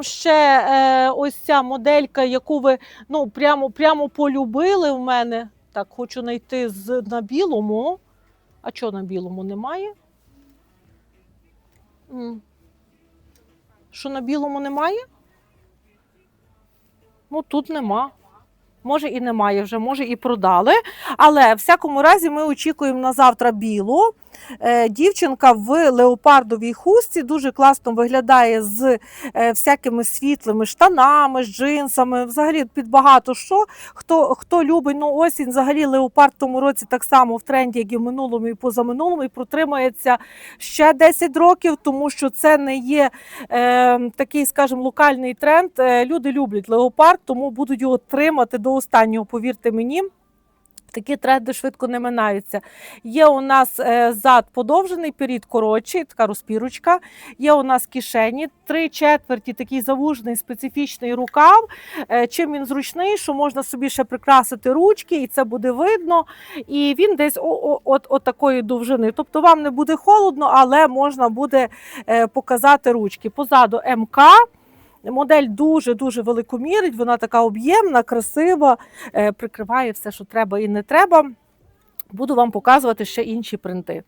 вам ще е, ось ця моделька, яку ви ну, прямо, прямо полюбили в мене. Так, хочу знайти з, на білому. А чого на білому немає? Що на білому немає? Ну, тут нема. Може і немає вже, може і продали. Але в всякому разі ми очікуємо на завтра білу. Е, дівчинка в леопардовій хустці дуже класно виглядає з е, всякими світлими штанами, з джинсами, взагалі під багато що. Хто, хто любить ну, осінь, взагалі леопард в тому році так само в тренді, як і в минулому, і позаминулому, і протримається ще 10 років, тому що це не є е, такий, скажімо, локальний тренд. Е, люди люблять леопард, тому будуть його тримати до останнього, повірте мені. Такі тренди швидко не минаються. Є у нас е, зад подовжений, перід коротший, така розпірочка. Є у нас кишені, три четверті такий завужений специфічний рукав. Е, чим він зручний, що можна собі ще прикрасити ручки, і це буде видно. І він десь от, от такої довжини. Тобто вам не буде холодно, але можна буде е, показати ручки. Позаду МК. Модель дуже-дуже великомірить, вона така об'ємна, красива, е, прикриває все, що треба і не треба. Буду вам показувати ще інші принти.